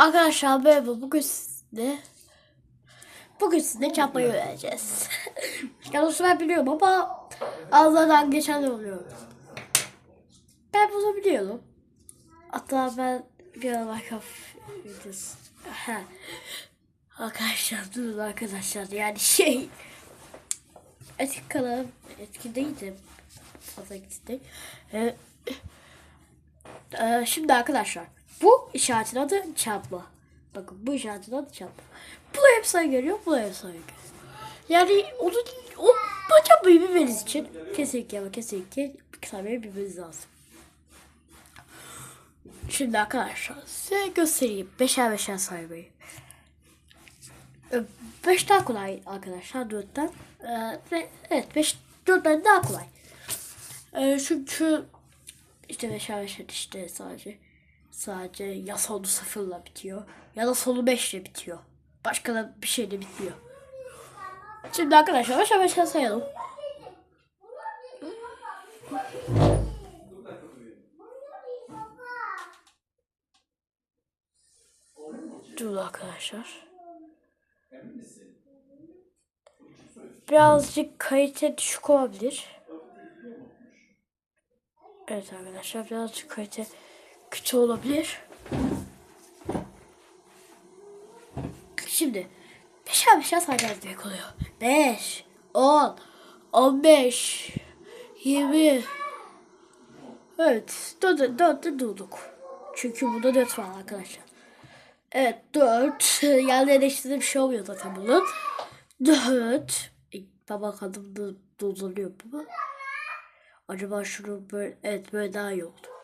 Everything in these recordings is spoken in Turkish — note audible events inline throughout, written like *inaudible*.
Arkadaşlar merhaba bugün sizinle bugün sizinle çarpmayı öğreneceğiz. *laughs* Yanlış ben biliyorum ama ağızlardan geçen oluyor. Ben bunu biliyorum. Hatta ben bir ara Minecraft videosu. Arkadaşlar durun arkadaşlar yani şey eski kanalım etki değildi. Fazla etki değil. Ee, ee, şimdi arkadaşlar bu işaretin adı çarpma. Bakın bu işaretin adı çarpma. Bu hep sayı geliyor, bu hep sayı geliyor. Yani onu o çarpmayı bilmeniz için kesinlikle ama kesinlikle bir saymayı bilmeniz lazım. Şimdi arkadaşlar size göstereyim. Beşer beşer saymayı. Ee, Beşten kolay arkadaşlar dörtten. Ee, ve evet beş, dörtten daha kolay. Ee, çünkü işte beşer beşer işte sadece sadece ya sonu sıfırla bitiyor ya da sonu beşle bitiyor. Başka da bir şeyle bitmiyor. Şimdi arkadaşlar beşer beşer sayalım. Dur arkadaşlar. Birazcık kalite düşük olabilir. Evet arkadaşlar birazcık kalite kötü olabilir. Şimdi beşer beşer sayacağız demek oluyor. 5, 10, 15, 20. Evet, 4, 4 durduk. Çünkü burada 4 var arkadaşlar. Evet 4. Yani eleştirdiği bir şey olmuyor zaten bunun. 4. E, baba kadın da durduruyor bu. Acaba şunu böyle, evet böyle daha iyi oldu.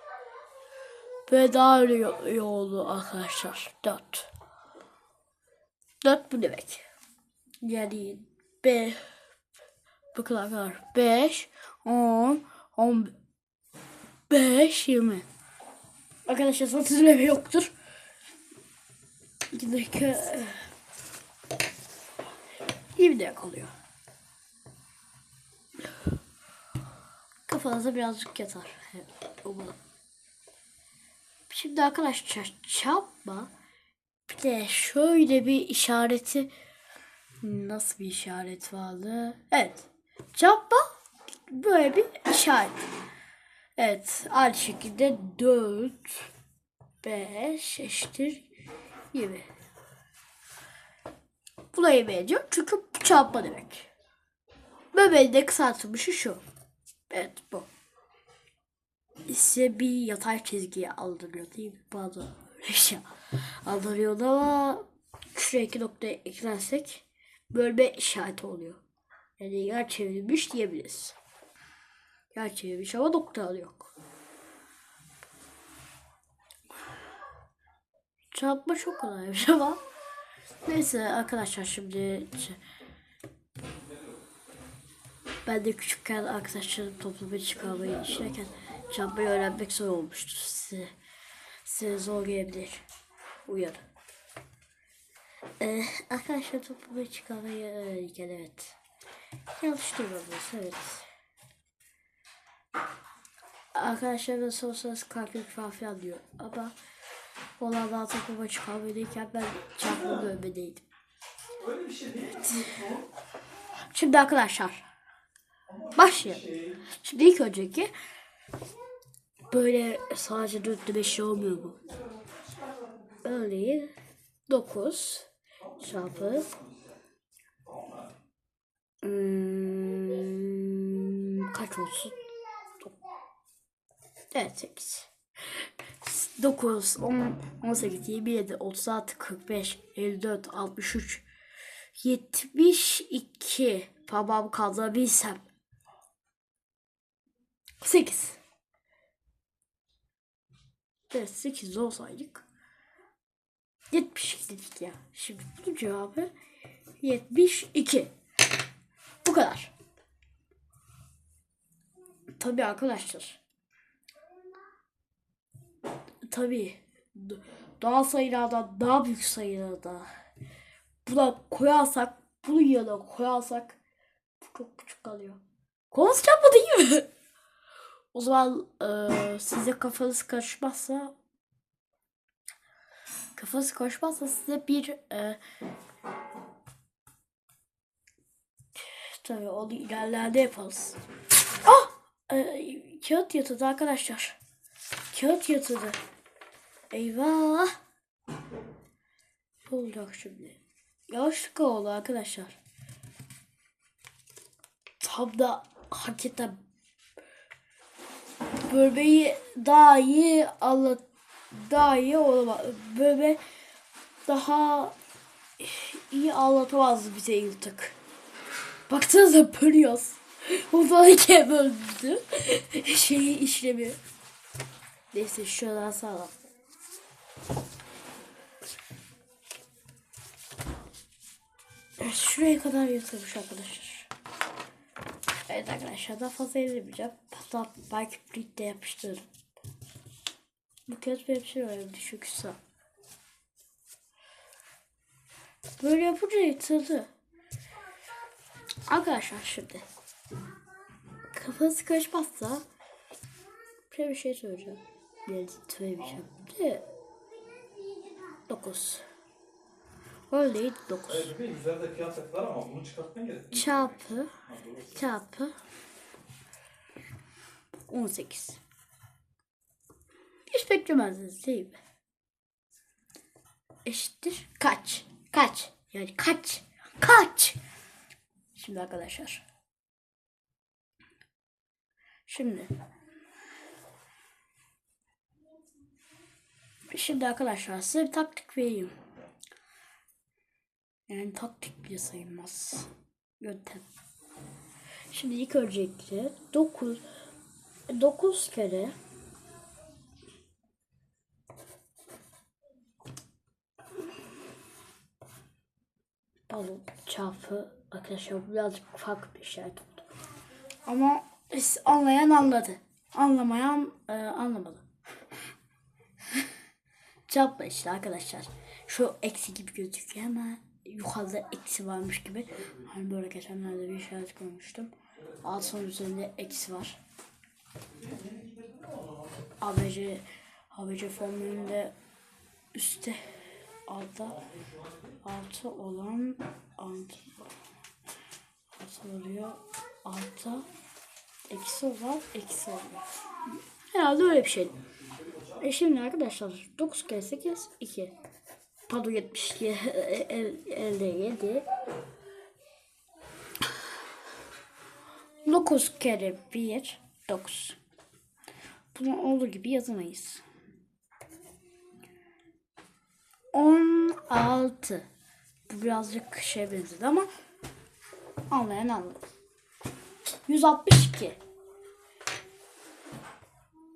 İyi, iyi oldu arkadaşlar. 4. 4 bu demek. Yani B bakın arkadaşlar 5 10 15 20 Arkadaşlar satış üreme yoktur. 2 dakika 20 dakika kalıyor. Kafanıza birazcık yatar. Umarım. Şimdi arkadaşlar çarpma bir de şöyle bir işareti nasıl bir işaret vardı? Evet. Çarpma böyle bir işaret. Evet. Aynı şekilde 4 5 eşittir 20. Buna yemeğe diyor. Çünkü çarpma demek. Böyle de kısaltılmışı şu. Evet bu. Size bir yatay çizgiye aldırıyor değil mi? Pardon. Öyle şey aldırıyordu ama şuraya iki nokta eklersek bölme işareti oluyor. Yani yer çevrilmiş diyebiliriz. Yer çevrilmiş ama noktaları yok. Çarpma çok kolaymış *laughs* ama neyse arkadaşlar şimdi ben de küçükken arkadaşlarım topluma çıkarmayı düşünürken çarpmayı öğrenmek zor olmuştu. Size, size zor gelebilir. Uyarı. Ee, arkadaşlar topluma çıkarmayı öğrenirken evet. Yanlış duymadınız evet. Arkadaşlar da sorsanız kalklık falan filan diyor. Ama olanlar topluma çıkarmayı ben çarpma bölmedeydim. Evet. Şimdi arkadaşlar başlayalım. Şimdi ilk önceki böyle sadece 4'te 5 şey olmuyor bu. Örneğin 9 çarpı hmm, kaç olsun? Evet 8. 9, 10, 18, 27, 36, 45, 54, 63, 72 parmağımı kaldırabilsem 8 Evet 8 olsaydık 72 dedik ya. Şimdi bunun cevabı 72. Bu kadar. Tabii arkadaşlar. Tabii. Daha sayılardan daha büyük sayılarda. Buna koyarsak bunu yanına koyarsak bu çok küçük kalıyor. Konuşacağım mı değil mi? *laughs* O zaman e, size kafanız karışmazsa kafası koşmazsa size bir e, tabii onu ilerlerde yaparız. Ah! E, kağıt yatırdı arkadaşlar. Kağıt yatırdı. Eyvah! Ne olacak şimdi? Yanlışlıkla oldu arkadaşlar. Tam da hakikaten bölmeyi daha iyi anlat daha iyi olamaz. Bölme daha iyi anlatamaz bize yırtık. Baksanıza bölüyoruz. O da ikiye böldü. Şeyi işlemiyor. Neyse şuradan sağlam. Şuraya kadar yırtılmış arkadaşlar. Evet arkadaşlar daha fazla ellemeyeceğim. Hatta belki birlikte yapıştırırım. Bu kez benim için öyle düşükse. Böyle yapınca yırtıldı. Arkadaşlar şimdi. Kaçmazsa şöyle bir şey söyleyeceğim. Yani söyleyeceğim. De 9. Öyle değil 9. Evet, üzerinde kıyafet var ama bunu çıkartman gerek. çarpı çarpı 18. Hiç beklemezdiniz değil mi? Eşittir kaç? Kaç? Yani kaç? Kaç? Şimdi arkadaşlar. Şimdi. Şimdi arkadaşlar size bir taktik vereyim. Yani taktik bile sayılmaz. Yöntem. Şimdi ilk öncelikle 9 9 kere Pardon çarpı arkadaşlar birazcık farklı bir işaret oldu. Ama anlayan anladı. Anlamayan e, anlamadı. *laughs* Çarpma işte arkadaşlar. Şu eksi gibi gözüküyor ama yukarıda eksi varmış gibi. Hani böyle geçenlerde bir işaret görmüştüm. Altın üzerinde eksi var. ABC ABC formülünde üstte altta altı olan altı altı oluyor. Altta eksi olan eksi oluyor. Herhalde öyle bir şey. E şimdi arkadaşlar 9 kere 8 2. Pardon 72 el, elde 7. 9 kere 1 9. Bunu olduğu gibi yazamayız. 16. Bu birazcık şey benzedi ama anlayan anladı. 162.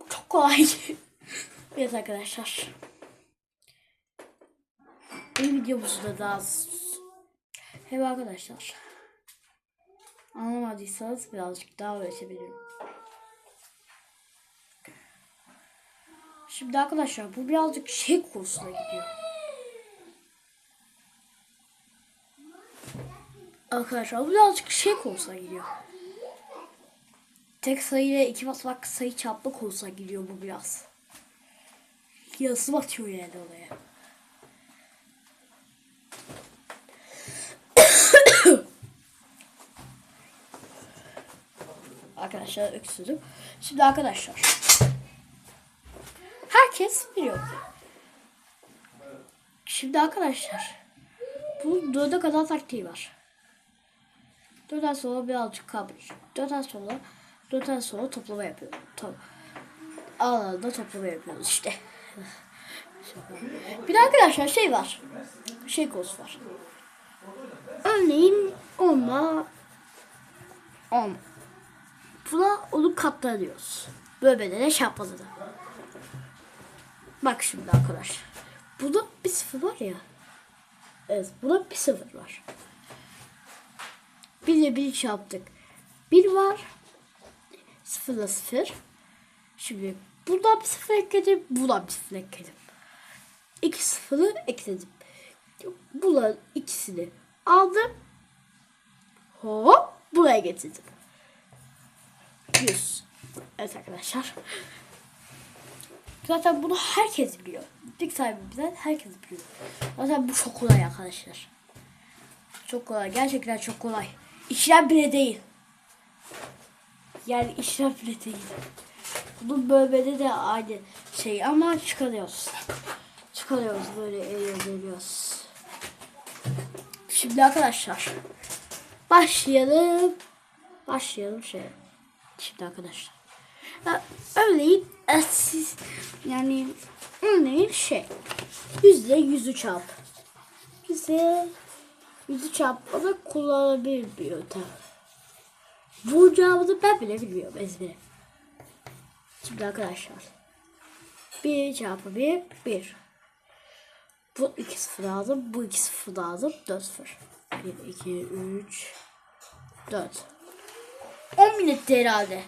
Çok kolay. *laughs* evet arkadaşlar. Benim videomuzu da daha Evet arkadaşlar. Anlamadıysanız birazcık daha öğretebilirim. Şimdi arkadaşlar bu birazcık şey kursuna gidiyor. Arkadaşlar bu birazcık şey kursuna gidiyor. Tek sayıyla iki basamak sayı çarpma kursuna gidiyor bu biraz. Yazı batıyor yani oraya. Arkadaşlar öksürdüm. Şimdi arkadaşlar. Herkes biliyor. Şimdi arkadaşlar. Bu dörde kadar taktiği var. Dörtten sonra birazcık kabul. Dörtten sonra dörtten sonra toplama yapıyorum. Tamam. Aralarında toplama yapıyoruz işte. Bir de arkadaşlar şey var. Şey konusu var. Örneğin onunla on. Buna onu katlanıyoruz. Bölmelere çarpmadı Bak şimdi arkadaş. Burada bir sıfır var ya. Evet burada bir sıfır var. Bir de bir çarptık. Bir var. Sıfırla sıfır. Şimdi buradan bir sıfır ekledim. Buradan bir sıfır ekledim. İki sıfırı ekledim. Bunların ikisini aldım. Hop buraya getirdim. 100. Evet arkadaşlar. Zaten bunu herkes biliyor. Dik sahibimizden herkes biliyor. Zaten bu çok kolay arkadaşlar. Çok kolay. Gerçekten çok kolay. İşlem bile değil. Yani işlem bile değil. Bunun bölmede de aynı şey ama çıkarıyoruz. Çıkarıyoruz böyle eğleniyoruz. Şimdi arkadaşlar başlayalım. Başlayalım şey. Şimdi arkadaşlar. Ya, Örneğin e, siz yani örneğin şey yüzde yüzü çarp. Bize yüzü çarpmada kullanılabilir bir yöntem. Bu cevabını ben bile bilmiyorum ezbere. Şimdi arkadaşlar. 1 çarpı 1 1. Bu 2 sıfır aldım. Bu 2 sıfır aldım. 4 sıfır. 1, 2, 3, 4. 10 minütte herhalde.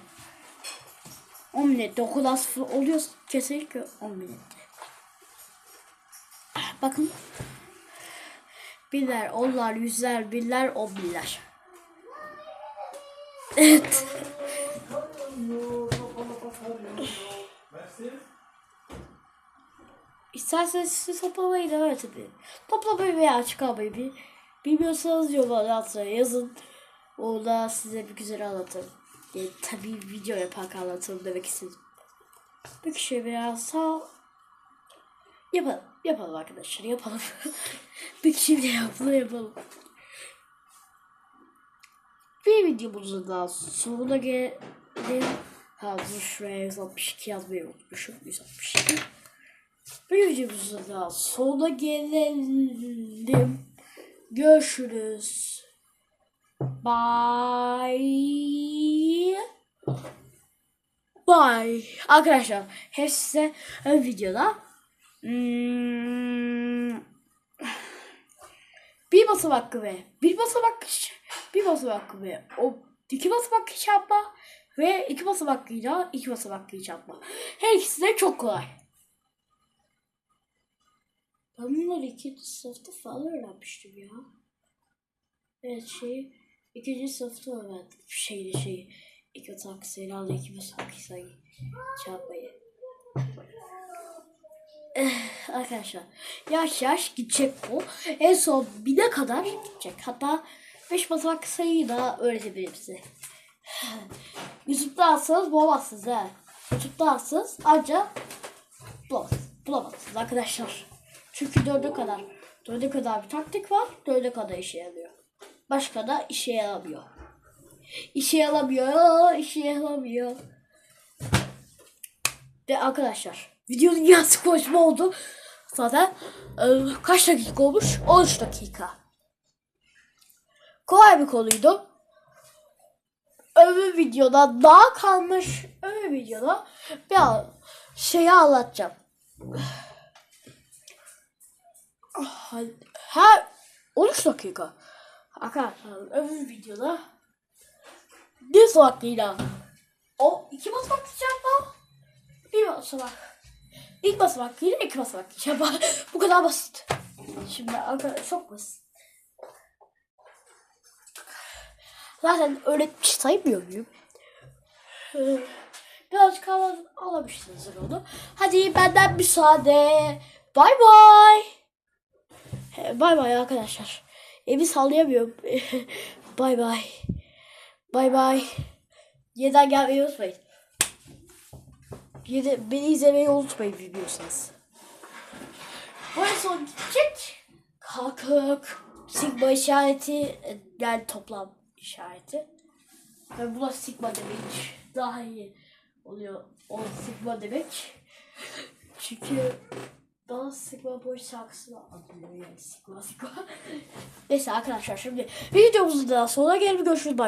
10 minütte o kadar sıfır oluyor kesinlikle 10 minütte. Bakın. Birler, onlar, yüzler, birler, on binler. Evet. İsterseniz siz toplamayı devam edin. Toplamayı veya çıkarmayı bir bilmiyorsanız yorumlara yazın. Orada size bir güzel anlatırım. Yani tabii video yaparken anlatırım demek istedim. Bir kişi veya sağ yapalım. Yapalım arkadaşlar yapalım. bir kişi bile yapalım yapalım. Bir videomuzun daha sonuna geldim. Ha dur şuraya 162 yazmayı unutmuşum. 162. Bir videomuzun daha sonuna gelelim. Görüşürüz. Bye. Bye. Arkadaşlar hepsi size ön videoda hmm, bir basamak ve bir basamak bir basamak ve o iki basamak çarpma ve iki basamaklıyla iki basamaklı çarpma. Her ikisi de çok kolay. Ben bunları ikinci sınıfta falan öğrenmiştim ya. Evet şey ikinci sınıfta öğrendim. Şeydi şey iki otak sayılarla iki çarpmayı. Eh, arkadaşlar yavaş yavaş gidecek bu. En son bine kadar gidecek. Hatta 5 basamaklı sayıyı da öğretebilirim size. *sighs* YouTube'da alsanız bulamazsınız ha. YouTube'da alsanız ancak bulamazsınız. Bulamazsınız arkadaşlar. Çünkü dörde kadar. Dörde kadar bir taktik var. Dörde kadar işe yarıyor. Başka da işe yaramıyor. İşe yaramıyor. işe yaramıyor. Ve arkadaşlar videonun yarısı konuşma oldu. Zaten e, kaç dakika olmuş? 13 dakika. Kolay bir konuydu. Öbür videoda daha kalmış öbür videoda bir şeyi anlatacağım. Ha 13 dakika. Arkadaşlar öbür videoda bir saatliyla o iki basamak çarpma bir basamak. İlk basamaklıyla iki basamak çarpma. *laughs* Bu kadar basit. Şimdi arkadaşlar çok basit. Zaten öğretmiş saymıyor muyum? *sighs* Birazcık hava alamışsınızdır onu. Hadi benden müsaade. Bay bay. Bay bay arkadaşlar. Evi sallayamıyorum. *laughs* bay bay. Bay bay. Yeniden gelmeyi unutmayın. Yine, beni izlemeyi unutmayın bilmiyorsanız. Bu en son gidecek. Kalkık. Sigma işareti yani toplam işareti. Ve bu da sigma demek. Daha iyi oluyor. O sigma demek. *laughs* Çünkü daha sigma boy şarkısını anlıyor yani sigma sigma. Neyse arkadaşlar şimdi videomuzun da sonuna gelip görüşürüz. Bye.